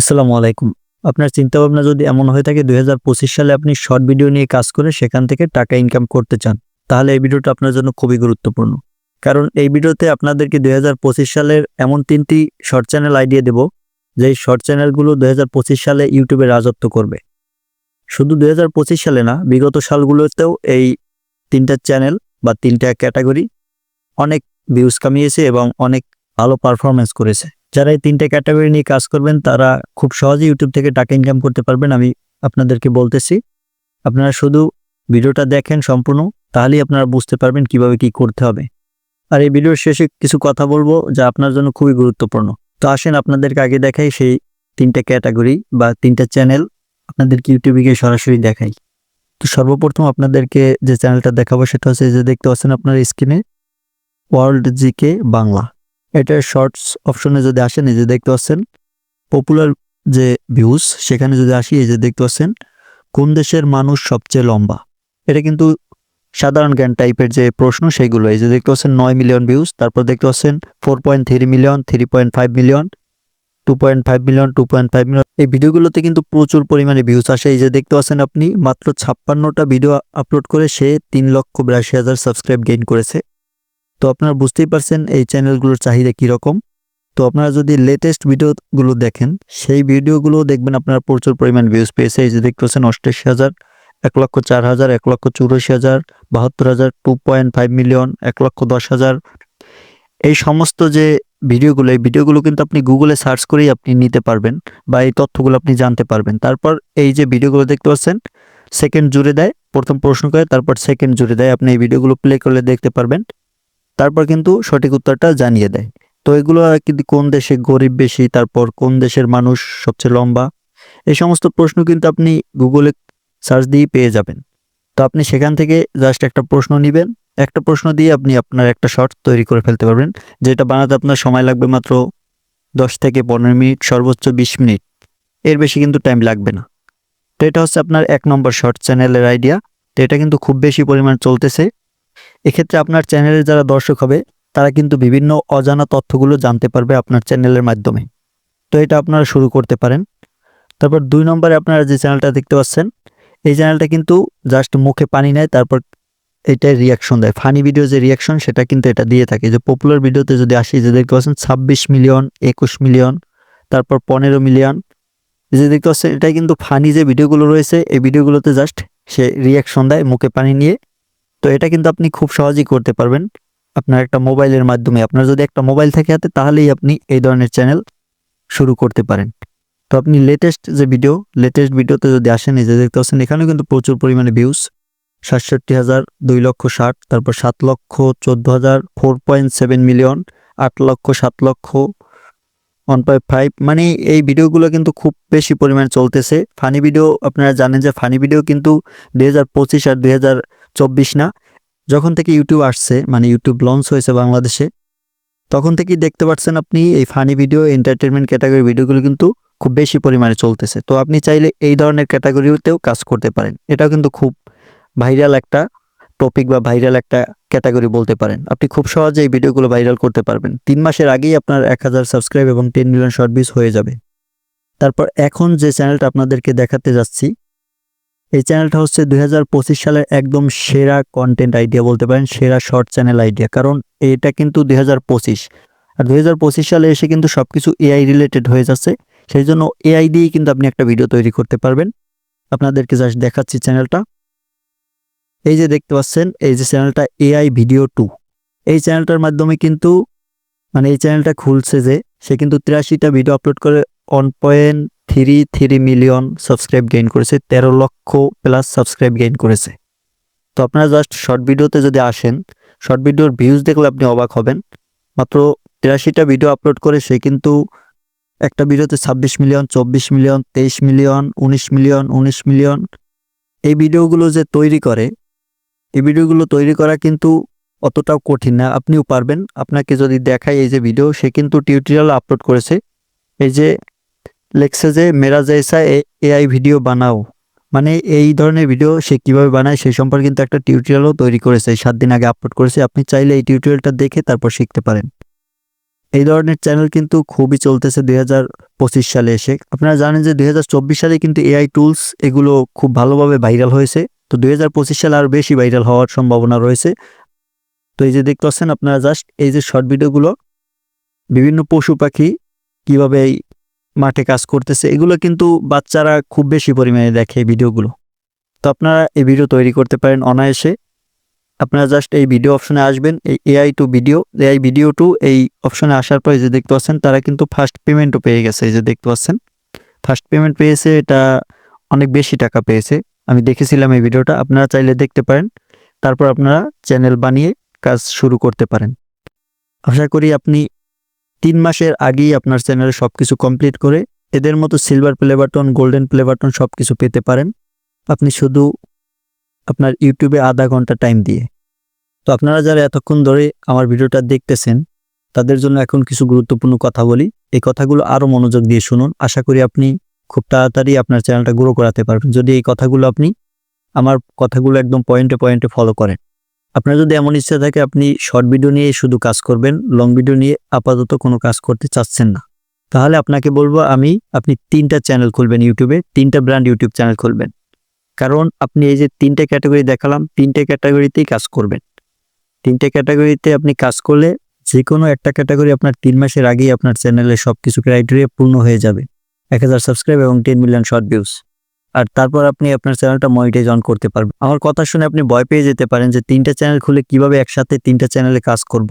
আসসালামু আলাইকুম। আপনার চিন্তা ভাবনা যদি এমন হয়ে থাকে দু হাজার পঁচিশ সালে আপনি শর্ট ভিডিও নিয়ে কাজ করে সেখান থেকে টাকা ইনকাম করতে চান, তাহলে এই ভিডিওটা আপনার জন্য খুবই গুরুত্বপূর্ণ। কারণ এই ভিডিওতে আপনাদেরকে দু হাজার পঁচিশ সালের এমন তিনটি শর্ট চ্যানেল আইডিয়া দেব, যেই শর্ট চ্যানেলগুলো দু হাজার পঁচিশ সালে ইউটিউবে রাজত্ব করবে। শুধু দু হাজার পঁচিশ সালে না, বিগত সালগুলোতেও এই তিনটা চ্যানেল বা তিনটা ক্যাটাগরি অনেক ভিউজ কামিয়েছে এবং অনেক ভালো পারফরমেন্স করেছে। যারা এই তিনটে ক্যাটাগরি নিয়ে কাজ করবেন, তারা খুব সহজে ইউটিউব থেকে টাকা ইনকাম করতে পারবেন, আমি আপনাদেরকে বলতেছি। আপনারা শুধু ভিডিওটা দেখেন সম্পূর্ণ, তাহলেই আপনারা বুঝতে পারবেন কীভাবে কি করতে হবে। আর এই ভিডিওর শেষে কিছু কথা বলব, যা আপনার জন্য খুবই গুরুত্বপূর্ণ। তো আসেন আপনাদেরকে আগে দেখাই সেই তিনটে ক্যাটাগরি বা তিনটা চ্যানেল আপনাদেরকে ইউটিউবে গিয়ে সরাসরি দেখাই। তো সর্বপ্রথম আপনাদেরকে যে চ্যানেলটা দেখাবো, সেটা হচ্ছে যে দেখতে পাচ্ছেন আপনার স্ক্রিনে, ওয়ার্ল্ড জিকে বাংলা। এটার শর্টস অপশনে যদি আসেন, এই যে দেখতে পাচ্ছেন পপুলার যে ভিউজ সেখানে যদি আসি, এই যে দেখতে পাচ্ছেন, কোন দেশের মানুষ সবচেয়ে লম্বা? এটা কিন্তু সাধারণ জ্ঞান টাইপের যে প্রশ্ন সেইগুলো এই যে দেখতে পাচ্ছেন, নয় মিলিয়ন ভিউজ তারপর দেখতে পাচ্ছেন four point three million three point five million two point five million two point five million এই ভিডিওগুলোতে কিন্তু প্রচুর পরিমাণে ভিউজ আসে। এই যে দেখতে পাচ্ছেন আপনি, মাত্র ছাপ্পান্নটা ভিডিও আপলোড করে সে তিন লক্ষ বিরাশি হাজার সাবস্ক্রাইব গেইন করেছে। তো আপনারা বুঝতেই পারছেন এই চ্যানেলগুলোর চাহিদা কীরকম। তো আপনারা যদি লেটেস্ট ভিডিওগুলো দেখেন, সেই ভিডিওগুলো দেখবেন আপনারা প্রচুর পরিমাণ ভিউজ পেয়েছে। এই যে দেখতে পাচ্ছেন অষ্টাশি হাজার, এক লক্ষ চার হাজার, এক লক্ষ চুরাশি হাজার, বাহাত্তর হাজার টু পয়েন্ট ফাইভ মিলিয়ন এক লক্ষ দশ হাজার। এই সমস্ত যে ভিডিওগুলো এই ভিডিওগুলো কিন্তু আপনি গুগলে সার্চ করেই আপনি নিতে পারবেন বা এই তথ্যগুলো আপনি জানতে পারবেন। তারপর এই যে ভিডিওগুলো দেখতে পাচ্ছেন সেকেন্ড জুড়ে দেয়, প্রথম প্রশ্ন করে, তারপর সেকেন্ড জুড়ে দেয়। আপনি এই ভিডিওগুলো প্লে করলে দেখতে পারবেন। তারপর কিন্তু সঠিক উত্তরটা জানিয়ে দেয়। তো এগুলো আর কি কোন দেশে গরিব বেশি, তারপর কোন দেশের মানুষ সবচেয়ে লম্বা? এই সমস্ত প্রশ্ন কিন্তু আপনি গুগলে সার্চ দিয়েই পেয়ে যাবেন। তো আপনি সেখান থেকে জাস্ট একটা প্রশ্ন নেবেন। একটা প্রশ্ন দিয়ে আপনি আপনার একটা শর্ট তৈরি করে ফেলতে পারবেন, যেটা বানাতে আপনার সময় লাগবে মাত্র দশ থেকে পনেরো মিনিট, সর্বোচ্চ বিশ মিনিট। এর বেশি কিন্তু টাইম লাগবে না। তো এটা হচ্ছে আপনার এক নম্বর শর্ট চ্যানেলের আইডিয়া তো এটা কিন্তু খুব বেশি পরিমাণ চলতেছে। এক্ষেত্রে আপনার চ্যানেলের যারা দর্শক হবে, তারা কিন্তু বিভিন্ন অজানা তথ্যগুলো জানতে পারবে আপনার চ্যানেলের মাধ্যমে। তো এটা আপনারা শুরু করতে পারেন। তারপর দুই নম্বরে আপনারা যে চ্যানেলটা দেখতে পাচ্ছেন, এই চ্যানেলটা কিন্তু জাস্ট মুখে পানি নেয়, তারপর এটাই রিয়াকশন দেয়। ফানি ভিডিও যে রিয়াকশন সেটা কিন্তু এটা দিয়ে থাকে। যে পপুলার ভিডিওতে যদি আসি যে দেখতে পাচ্ছেন, ছাব্বিশ মিলিয়ন একুশ মিলিয়ন তারপর পনেরো মিলিয়ন যে দেখতে পাচ্ছেন, এটাই কিন্তু ফানি যে ভিডিওগুলো রয়েছে, এই ভিডিওগুলোতে জাস্ট সে রিয়াকশন দেয় মুখে পানি নিয়ে। তো এটা কিন্তু আপনি খুব সহজেই করতে পারবেন। আপনার একটা মোবাইলের মাধ্যমে। আপনার যদি একটা মোবাইল থাকে হাতে, তাহলেই আপনি এই ধরনের চ্যানেল শুরু করতে পারেন। তো আপনি লেটেস্ট যে ভিডিও লেটেস্ট ভিডিওতে যদি আসেন, এই যে দেখতে পাচ্ছেন, এখানেও কিন্তু প্রচুর পরিমাণে ভিউজ সাতষট্টি হাজার দুই লক্ষ ষাট, তারপর সাত লক্ষ চোদ্দ হাজার ফোর পয়েন্ট সেভেন মিলিয়ন আট লক্ষ সাত লক্ষ ওয়ান পয়েন্ট ফাইভ মানে এই ভিডিওগুলো কিন্তু খুব বেশি পরিমাণে চলতেছে। ফানি ভিডিও আপনারা জানেন যে ফানি ভিডিও কিন্তু দুই হাজার পঁচিশ আর দুই হাজার চব্বিশ না, যখন থেকে ইউটিউব আসছে মানে ইউটিউব লঞ্চ হয়েছে বাংলাদেশে, তখন থেকেই দেখতে পাচ্ছেন আপনি এই ফানি ভিডিও এন্টারটেনমেন্ট ক্যাটাগরি ভিডিওগুলো কিন্তু খুব বেশি পরিমাণে চলতেছে। তো আপনি চাইলে এই ধরনের ক্যাটাগরিতেও কাজ করতে পারেন। এটাও কিন্তু খুব ভাইরাল একটা টপিক বা ভাইরাল একটা ক্যাটাগরি বলতে পারেন। আপনি খুব সহজে এই ভিডিওগুলো ভাইরাল করতে পারবেন। তিন মাসের আগেই আপনার এক হাজার সাবস্ক্রাইব এবং টেন মিলিয়ন শর্ট হয়ে যাবে। তারপর এখন যে চ্যানেলটা আপনাদেরকে দেখাতে যাচ্ছি এই চ্যানেলটা হচ্ছে দুই হাজার পঁচিশ সালের একদম সেরা কন্টেন্ট আইডিয়া বলতে পারেন, সেরা শর্ট চ্যানেল আইডিয়া কারণ এটা কিন্তু দু হাজার পঁচিশ। আর দুই হাজার পঁচিশ সালে এসে কিন্তু সব কিছু এআই রিলেটেড হয়ে যাচ্ছে, সেই জন্য এআই দিয়েই কিন্তু আপনি একটা ভিডিও তৈরি করতে পারবেন। আপনাদেরকে জাস্ট দেখাচ্ছি চ্যানেলটা এই যে দেখতে পাচ্ছেন, এই যে চ্যানেলটা এআই ভিডিও টু এই চ্যানেলটার মাধ্যমে কিন্তু মানে এই চ্যানেলটা খুলছে যে, সে কিন্তু তিরাশিটা ভিডিও আপলোড করে one point three three million subscribe gain করেছে, তেরো লক্ষ প্লাস সাবস্ক্রাইব গেইন করেছে। তো আপনারা জাস্ট শর্ট ভিডিওতে যদি আসেন শর্ট ভিডিওর ভিউজ দেখলে আপনি অবাক হবেন। মাত্র তিরাশিটা ভিডিও আপলোড করে সে কিন্তু একটা ভিডিওতে ছাব্বিশ মিলিয়ন চব্বিশ মিলিয়ন তেইশ মিলিয়ন উনিশ মিলিয়ন উনিশ মিলিয়ন এই ভিডিওগুলো যে তৈরি করে, এই ভিডিওগুলো তৈরি করা কিন্তু অতটাও কঠিন না, আপনিও পারবেন। আপনাকে যদি দেখায় এই যে ভিডিও সে কিন্তু টিউটোরিয়াল আপলোড করেছে। এই যে লেখছে যে, মেরা জৈসা এআই ভিডিও বানাও। মানে এই ধরনের ভিডিও সে কীভাবে বানায় সেই সম্পর্কে কিন্তু একটা টিউটোরিয়ালও তৈরি করেছে। সাত দিন আগে আপলোড করেছে। আপনি চাইলে এই টিউটোরিয়ালটা দেখে তারপর শিখতে পারেন। এই ধরনের চ্যানেল কিন্তু খুবই চলতেছে দুই সালে এসে। আপনারা জানেন যে, দুই হাজার চব্বিশ সালে কিন্তু এআই টুলস এগুলো খুব ভালোভাবে ভাইরাল হয়েছে। তো দুই হাজার পঁচিশ সালে আরও বেশি ভাইরাল হওয়ার সম্ভাবনা রয়েছে। তো এই যে দেখতে পাচ্ছেন আপনারা জাস্ট এই যে শর্ট ভিডিওগুলো বিভিন্ন পশু পাখি কীভাবে এই মাঠে কাজ করতেছে, এগুলো কিন্তু বাচ্চারা খুব বেশি পরিমাণে দেখে এই ভিডিওগুলো। তো আপনারা এই ভিডিও তৈরি করতে পারেন অনায়াসে। আপনারা জাস্ট এই ভিডিও অপশনে আসবেন, এই AI to video AI video to এই অপশনে আসার পরে যে দেখতে পাচ্ছেন, তারা কিন্তু ফার্স্ট পেমেন্টও পেয়ে গেছে, এই যে দেখতে পাচ্ছেন। ফার্স্ট পেমেন্ট পেয়েছে, এটা অনেক বেশি টাকা পেয়েছে। আমি দেখেছিলাম এই ভিডিওটা, আপনারা চাইলে দেখতে পারেন। তারপর আপনারা চ্যানেল বানিয়ে কাজ শুরু করতে পারেন। আশা করি আপনি তিন মাসের আগেই আপনার চ্যানেলে সব কিছু কমপ্লিট করে এদের মতো silver play button golden play button সব কিছু পেতে পারেন। আপনি শুধু আপনার ইউটিউবে আধা ঘণ্টা টাইম দিয়ে। তো আপনারা যারা এতক্ষণ ধরে আমার ভিডিওটা দেখতেছেন, তাদের জন্য এখন কিছু গুরুত্বপূর্ণ কথা বলি। এই কথাগুলো আরও মনোযোগ দিয়ে শুনুন। আশা করি আপনি খুব তাড়াতাড়ি আপনার চ্যানেলটা গ্রো করাতে পারবেন। যদি এই কথাগুলো আপনি আমার কথাগুলো একদম পয়েন্টে পয়েন্টে ফলো করেন আপনার যদি এমন ইচ্ছা থাকে, আপনি শর্ট ভিডিও নিয়ে শুধু কাজ করবেন লং ভিডিও নিয়ে আপাতত কোনো কাজ করতে চাচ্ছেন না। তাহলে আপনাকে বলব, আমি, আপনি তিনটা চ্যানেল খুলবেন ইউটিউবে তিনটা ব্র্যান্ড ইউটিউব চ্যানেল খুলবেন। কারণ আপনি এই যে তিনটে ক্যাটাগরি দেখালাম, তিনটে ক্যাটাগরিতেই কাজ করবেন। তিনটে ক্যাটাগরিতে আপনি কাজ করলে যে কোনো একটা ক্যাটাগরি আপনার তিন মাসের আগেই আপনার চ্যানেলে সব কিছু ক্রাইটেরিয়া পূর্ণ হয়ে যাবে। এক হাজার সাবস্ক্রাইব এবং টেন মিলিয়ন শর্ট ভিউজ আর তারপর আপনি আপনার চ্যানেলটা মনিটাইজ অন করতে পারবেন। আমার কথা শুনে আপনি ভয় পেয়ে যেতে পারেন যে তিনটা চ্যানেল খুলে কীভাবে একসাথে তিনটা চ্যানেলে কাজ করব।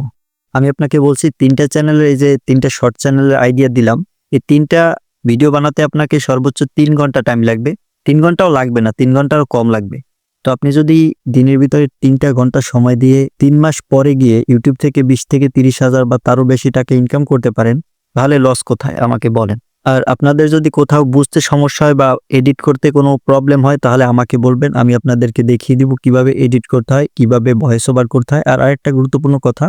আমি আপনাকে বলছি, তিনটা চ্যানেলের এই যে তিনটা শর্ট চ্যানেলের আইডিয়া দিলাম, এই তিনটা ভিডিও বানাতে আপনাকে সর্বোচ্চ তিন ঘণ্টা টাইম লাগবে। তিন ঘন্টাও লাগবে না, তিন ঘন্টারও কম লাগবে। তো আপনি যদি দিনের ভিতরে তিনটা ঘণ্টা সময় দিয়ে তিন মাস পরে গিয়ে ইউটিউব থেকে বিশ থেকে তিরিশ হাজার বা তারও বেশি টাকা ইনকাম করতে পারেন, তাহলে লস কোথায়? আমাকে বলেন। আর আপনাদের যদি কোথাও বুঝতে সমস্যা হয় বা এডিট করতে কোনো প্রবলেম হয়, তাহলে আমাকে বলবেন, আমি আপনাদেরকে দেখিয়ে দিব কীভাবে এডিট করতে হয়, কীভাবে ভয়েস ওভার করতে হয়। আর আরেকটা গুরুত্বপূর্ণ কথা,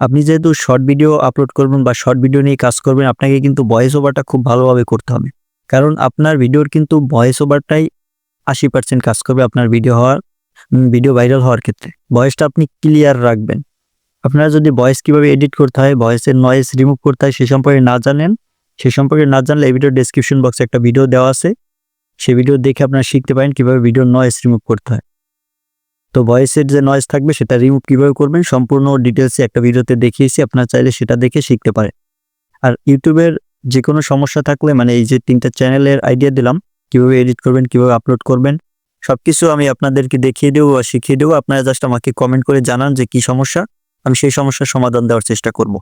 আপনি যেহেতু শর্ট ভিডিও আপলোড করবেন বা শর্ট ভিডিও নিয়ে কাজ করবেন, আপনাকে কিন্তু ভয়েস ওভারটা খুব ভালোভাবে করতে হবে। কারণ আপনার ভিডিওর কিন্তু ভয়েস ওভারটাই আশি পার্সেন্ট কাজ করবে আপনার ভিডিও হওয়ার ভিডিও ভাইরাল হওয়ার ক্ষেত্রে। ভয়েসটা আপনি ক্লিয়ার রাখবেন। আপনারা যদি ভয়েস কীভাবে এডিট করতে হয় ভয়েসের নয়েস রিমুভ করতে হয়, সে সম্পর্কে না জানেন সে সম্পর্কে না জানলে এই ভিডিও ডেসক্রিপশন বক্সে একটা ভিডিও দেওয়া আছে। সেই ভিডিও দেখে আপনারা শিখতে পারেন কীভাবে ভিডিও নয়েস রিমুভ করতে হয়। তো ভয়েসের যে নয়েস থাকবে সেটা রিমুভ কীভাবে করবেন সম্পূর্ণ ডিটেলসে একটা ভিডিওতে দেখিয়েছি, আপনারা চাইলে সেটা দেখে শিখতে পারেন। আর ইউটিউবের যে কোনো সমস্যা থাকলে মানে এই যে তিনটা চ্যানেলের আইডিয়া দিলাম, কীভাবে এডিট করবেন, কীভাবে আপলোড করবেন সব কিছু আমি আপনাদেরকে দেখিয়ে দেবো বা শিখিয়ে দেবো। আপনারা জাস্ট আমাকে কমেন্ট করে জানান যে কি সমস্যা, আমি সেই সমস্যার সমাধান দেওয়ার চেষ্টা করব।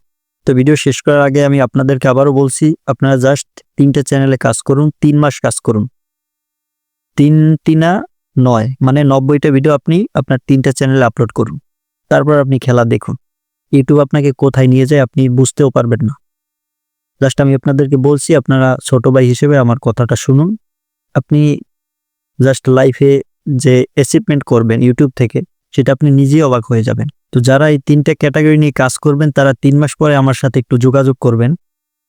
তো ভিডিও শেষ করার আগে আমি আপনাদেরকে আবারও বলছি, আপনারা জাস্ট তিনটা চ্যানেলে কাজ করুন, তিন মাস কাজ করুন। তিন, তিনা নয় মানে নব্বইটা ভিডিও আপনি আপনার তিনটা চ্যানেলে আপলোড করুন। তারপর আপনি খেলা দেখুন। ইউটিউব আপনাকে কোথায় নিয়ে যায় আপনি বুঝতেও পারবেন না। জাস্ট আমি আপনাদেরকে বলছি, আপনারা ছোট ভাই হিসেবে আমার কথাটা শুনুন। আপনি জাস্ট লাইফে যে অ্যাচিভমেন্ট করবেন ইউটিউব থেকে, সেটা আপনি নিজেই অবাক হয়ে যাবেন। তো যারা এই তিনটে ক্যাটাগরি নিয়ে কাজ করবেন, তারা তিন মাস পরে আমার সাথে একটু যোগাযোগ করবেন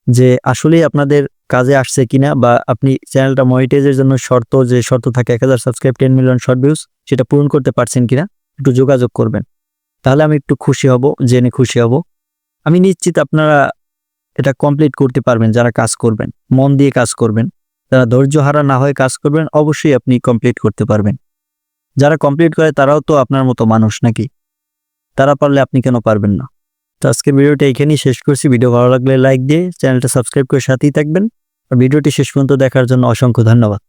যে আসলেই আপনাদের কাজে আসছে কিনা বা আপনি চ্যানেলটা মনিটাইজের জন্য শর্ত, যে শর্ত থাকে এক হাজার subscribe ten million short views সেটা পূরণ করতে পারছেন কিনা, একটু যোগাযোগ করবেন। তাহলে আমি একটু খুশি হব, জেনে খুশি হব। আমি নিশ্চিত আপনারা এটা কমপ্লিট করতে পারবেন, যারা কাজ করবেন, মন দিয়ে কাজ করবেন। যারা ধৈর্য হারা না হয়ে কাজ করবেন, অবশ্যই আপনি কমপ্লিট করতে পারবেন। যারা কমপ্লিট করে, তারাও তো আপনার মতো মানুষ নাকি? তারা পারলে আপনি কেন পারবেন না? তো আজকে ভিডিওটা এখানেই শেষ করছি। ভিডিও ভালো লাগলে লাইক দিয়ে চ্যানেলটা সাবস্ক্রাইব করে সাথেই থাকবেন। আর ভিডিওটি শেষ পর্যন্ত দেখার জন্য অসংখ্য ধন্যবাদ।